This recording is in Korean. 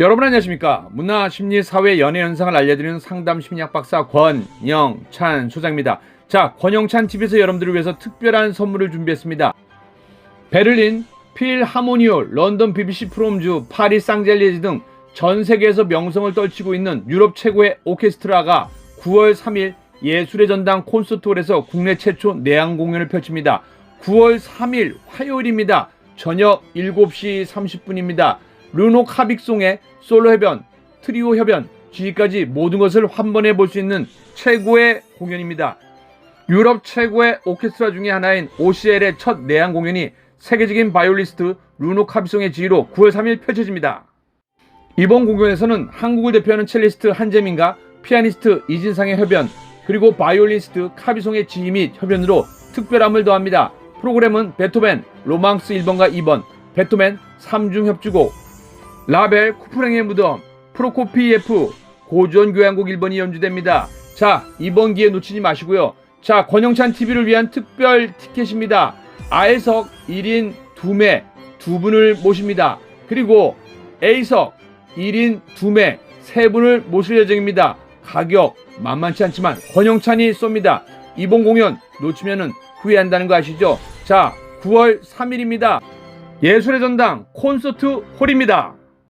여러분 안녕하십니까 문화 심리 사회 연애 현상을 알려드리는 상담 심리학 박사 권영찬 소장입니다. 자 권영찬 TV에서 여러분들을 위해서 특별한 선물을 준비했습니다. 베를린 필하모니올, 런던 BBC 프롬주, 파리 쌍젤리에즈 등 전 세계에서 명성을 떨치고 있는 유럽 최고의 오케스트라가 9월 3일 예술의 전당 콘서트홀에서 국내 최초 내한 공연을 펼칩니다. 9월 3일 화요일입니다. 저녁 7시 30분입니다. 르노 카빅송의 솔로 협연, 트리오 협연, G까지 모든 것을 한 번에 볼 수 있는 최고의 공연입니다. 유럽 최고의 오케스트라 중의 하나인 OCL의 첫 내한 공연이 세계적인 바이올리스트 루노 카비송의 지휘로 9월 3일 펼쳐집니다. 이번 공연에서는 한국을 대표하는 첼리스트 한재민과 피아니스트 이진상의 협연, 그리고 바이올리스트 카비송의 지휘 및 협연으로 특별함을 더합니다. 프로그램은 베토벤, 로망스 1번과 2번, 베토벤 3중 협주곡, 라벨 쿠프랭의 무덤, 프로코피예프, 고전 교향곡 1번이 연주됩니다. 자, 이번 기회 놓치지 마시고요. 자, 권영찬 TV를 위한 특별 티켓입니다. R석 1인 2매 2분을 모십니다. 그리고 A석 1인 2매 3분을 모실 예정입니다. 가격 만만치 않지만 권영찬이 쏩니다. 이번 공연 놓치면 후회한다는 거 아시죠? 자, 9월 3일입니다. 예술의 전당 콘서트 홀입니다.